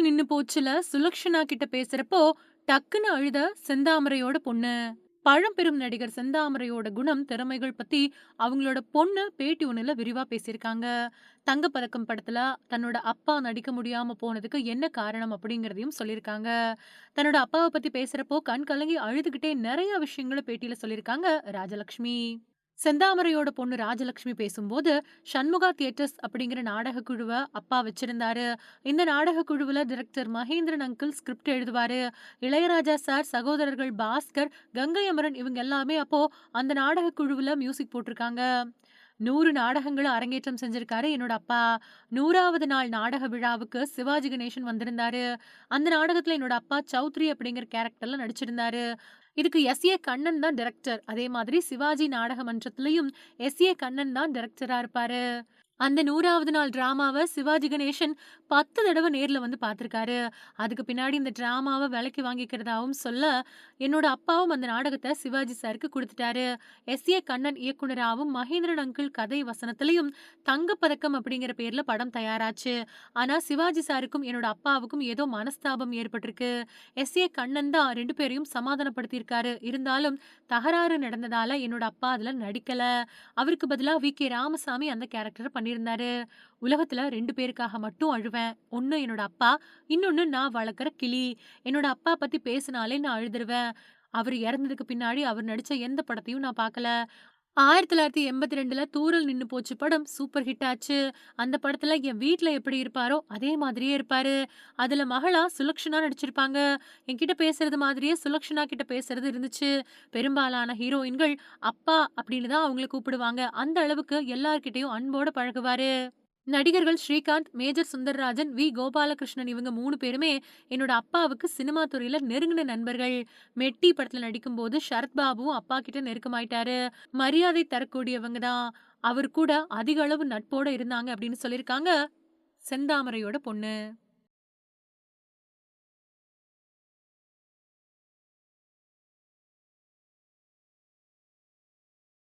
நின்னு போச்சுல சுலக்ஷனா கிட்ட பேசுறப்போ டக்குன்னு அழுத செந்தாமரையோட பொண்ணு. பழம்பெரும் நடிகர் செந்தாமரையோட குணம் திறமைகள் பத்தி அவங்களோட பொண்ணு பேட்டி ஒண்ணுல விரிவா பேசியிருக்காங்க. தங்கப்பதக்கம் படத்துல தன்னோட அப்பா நடிக்க முடியாம போனதுக்கு என்ன காரணம் அப்படிங்கறதையும் சொல்லியிருக்காங்க. தன்னோட அப்பாவை பத்தி பேசுறப்போ கண் கலங்கி அழுதுகிட்டே நிறைய விஷயங்களை பேட்டியில சொல்லியிருக்காங்க ராஜலக்ஷ்மி. செந்தாமரையோட பொண்ணு ராஜலட்சுமி பேசும்போது சண்முகா தியேட்டர்ஸ் அப்படிங்கிற நாடக குழுவை அப்பா வச்சிருந்தாரு. இந்த நாடக குழுவுல டைரக்டர் மகேந்திரன் அங்கிள் ஸ்கிரிப்ட் எழுதுவாரு. இளையராஜா சார் சகோதரர்கள் பாஸ்கர் கங்கை அமரன் இவங்க எல்லாமே அப்போ அந்த நாடக குழுவுல மியூசிக் போட்டிருக்காங்க. நூறு நாடகங்களும் அரங்கேற்றம் செஞ்சிருக்காரு. என்னோட அப்பா நூறாவது நாள் நாடக விழாவுக்கு சிவாஜி கணேசன் வந்திருந்தாரு. அந்த நாடகத்துல என்னோட அப்பா சௌத்ரி அப்படிங்கிற கேரக்டர்ல நடிச்சிருந்தாரு. இதுக்கு எஸ் ஏ கண்ணன் தான் டைரக்டர் அதே மாதிரி சிவாஜி நாடக மன்றத்திலையும் எஸ் ஏ கண்ணன் தான் டைரக்டரா இருப்பாரு. அந்த நூறாவது நாள் ட்ராமாவை சிவாஜி கணேசன் பத்து தடவை நேரில் வந்து பார்த்துருக்காரு அதுக்கு பின்னாடி இந்த ட்ராமாவை விலைக்கு வாங்கிக்கிறதாகவும் சொல்ல என்னோட அப்பாவும் அந்த நாடகத்தை சிவாஜி சாருக்கு கொடுத்துட்டாரு. எஸ். ஏ. கண்ணன் இயக்குனராகவும் மகேந்திரன் அங்கிள் கதை வசனத்திலையும் தங்கப்பதக்கம் அப்படிங்கிற பேரில் படம் தயாராச்சு. ஆனால் சிவாஜி சாருக்கும் என்னோட அப்பாவுக்கும் ஏதோ மனஸ்தாபம் ஏற்பட்டிருக்கு. எஸ். ஏ. கண்ணன் தான் ரெண்டு பேரையும் சமாதானப்படுத்தியிருக்காரு. இருந்தாலும் தகராறு நடந்ததால என்னோட அப்பா அதில் நடிக்கலை. அவருக்கு பதிலாக வி. கே. ராமசாமி அந்த கேரக்டரை சொல்லியிருந்தாரு உலகத்துல ரெண்டு பேருக்காக மட்டும் அழுவேன். ஒண்ணு என்னோட அப்பா இன்னொன்னு நான் வளர்க்குற கிளி. என்னோட அப்பா பத்தி பேசினாலே நான் அழுதுருவேன். அவர் இறந்ததுக்கு பின்னாடி அவர் நடிச்ச எந்த படத்தையும் நான் பார்க்கல. ஆயிரத்தி தொள்ளாயிரத்தி எண்பத்தி ரெண்டுல தூரல் நின்று போச்சு படம். சூப்பர் ஹிட் ஆச்சு. அந்த படத்துல என் வீட்டில் எப்படி இருப்பாரோ அதே மாதிரியே இருப்பாரு. அதுல மகளா சுலக்ஷனா நடிச்சிருப்பாங்க. என்கிட்ட பேசுறது மாதிரியே சுலக்ஷனா கிட்ட பேசுறது இருந்துச்சு. பெரும்பாலான ஹீரோயின்கள் அப்பா அப்படின்னு தான் அவங்கள கூப்பிடுவாங்க. அந்த அளவுக்கு எல்லார்கிட்டயும் அன்போட பழகுவாரு. நடிகர்கள் ஸ்ரீகாந்த் மேஜர் சுந்தர்ராஜன் வி. கோபாலகிருஷ்ணன் இவங்க மூணு பேருமே என்னோட அப்பாவுக்கு சினிமா துறையில நெருங்கின நண்பர்கள். மெட்டி படத்துல நடிக்கும்போது போது சரத்பாபுவும் அப்பா கிட்ட நெருக்கமாயிட்டாரு. மரியாதை தரக்கூடியவங்க தான். அவர் கூட அதிக அளவு நட்போட இருந்தாங்க அப்படின்னு சொல்லியிருக்காங்க செந்தாமரையோட பொண்ணு.